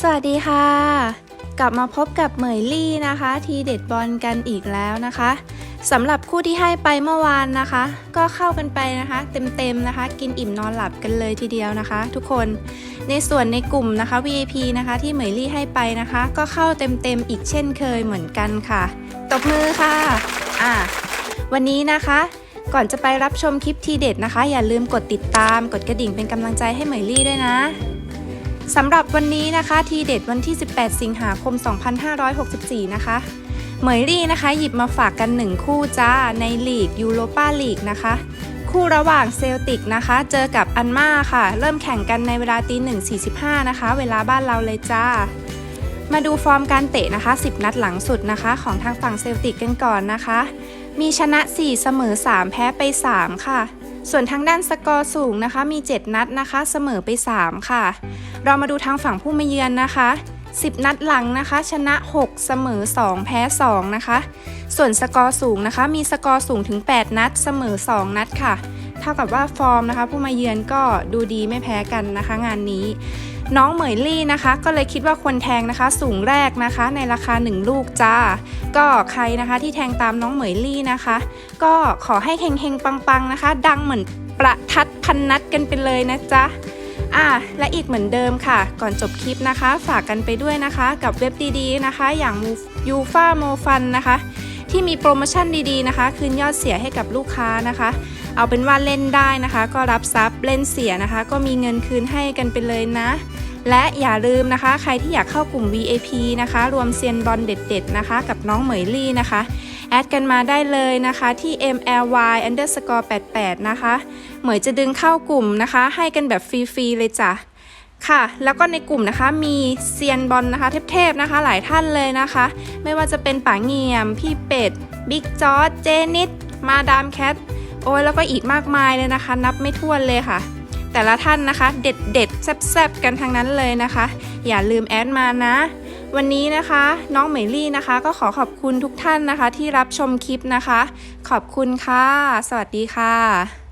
สวัสดีค่ะ กลับมาพบกับเหมยลี่นะคะ ทีเด็ดบอลกันอีกแล้วนะคะสำหรับคู่ที่ให้ไปเมื่อวานนะคะ ก็เข้ากันไปนะคะ เต็มๆนะคะ กินอิ่มนอนหลับกันเลยทีเดียวนะคะ ทุกคนในส่วนในกลุ่มนะคะ VIP นะคะที่เหมยลี่ให้ไปนะคะ ก็เข้าเต็มๆอีกเช่นเคยเหมือนกันค่ะตบมือค่ะอะ วันนี้นะคะก่อนจะไปรับชมคลิปทีเด็ดนะคะ อย่าลืมกดติดตามกดกระดิ่งเป็นกำลังใจให้เหมยลี่ด้วยนะ สำหรับวันนี้นะคะ ทีเด็ดวันที่ 18 สิงหาคม 2564 นะคะ เหมยลี่นะคะ หยิบมาฝากกัน 1 คู่จ้า ในลีกยูโรปาลีกนะคะ คู่ระหว่างเซลติกนะคะ เจอกับอันมาค่ะ เริ่มแข่งกันในเวลาตี1.45 นะคะ เวลาบ้านเราเลยจ้า มาดูฟอร์มการเตะนะคะ 10 นัดหลังสุดนะคะ ของทางฝั่งเซลติกกันก่อนนะคะ มีชนะ 4 เสมอ 3 แพ้ไป 3 ค่ะ ส่วนทางด้านสกอร์สูงนะคะ มี 7 นัดนะคะ เสมอไป 3 ค่ะ เรามาดูทางฝั่งผู้มาเยือนนะคะ 10 นัดหลังนะคะ ชนะ 6 เสมอ 2 แพ้ 2 นะคะ ส่วนสกอร์สูงนะคะ มีสกอร์สูงถึง 8 นัด เสมอ 2 นัดค่ะ เท่ากับว่าฟอร์มนะคะ ผู้มาเยือนก็ดูดีไม่แพ้กันนะคะ งานนี้ น้องเหมยลี่นะคะ ก็เลยคิดว่าควรแทงนะคะ สูงแรกนะคะ ในราคา 1 ลูกจ้า ก็ใครนะคะที่แทงตามน้องเหมยลี่นะคะ ก็ขอให้เฮงๆปังๆนะคะ ดังเหมือนประทัดพันนัดกันไปเลยนะจ๊ะอะและอีกเหมือนเดิมค่ะ ก่อนจบคลิปนะคะ ฝากกันไปด้วยนะคะ กับเว็บดีๆนะคะ อย่างยูฟ่าโมฟันนะคะ ที่มีโปรโมชั่นดีๆนะคะ คืนยอดเสียให้กับลูกค้านะคะ เอาเป็นว่าเล่นได้นะคะ ก็รับซับเล่นเสียนะคะ ก็มีเงินคืนให้กันไปเลยนะ และอย่าลืมนะคะ ใครที่อยากเข้ากลุ่ม VIP นะคะ รวมเซียนบอลเด็ด ๆ นะคะ กับน้องเหมยลี่นะคะ แอดกันมาได้เลยนะคะที่ mly underscore 88นะคะ เหมยจะดึงเข้ากลุ่มนะคะ ให้กันแบบฟรีๆเลยจ้ะค่ะ แล้วก็ในกลุ่มนะคะมีเซียนบอลนะคะเทพๆนะคะ หลายท่านเลยนะคะ ไม่ว่าจะเป็นป๋าเงียม พี่เป็ด บิ๊กจอร์จเจนิดมาดามแคท โอ้ยแล้วก็อีกมากมายเลยนะคะ นับไม่ถ้วนเลยค่ะ แต่ละท่านนะคะ เด็ดเด็ดแซ่บๆกันทั้งนั้นเลยนะคะ อย่าลืมแอดมานะ วันนี้นะคะ น้องเหมยลี่นะคะ ก็ขอขอบคุณทุกท่านนะคะ ที่รับชมคลิปนะคะ ขอบคุณค่ะ สวัสดีค่ะ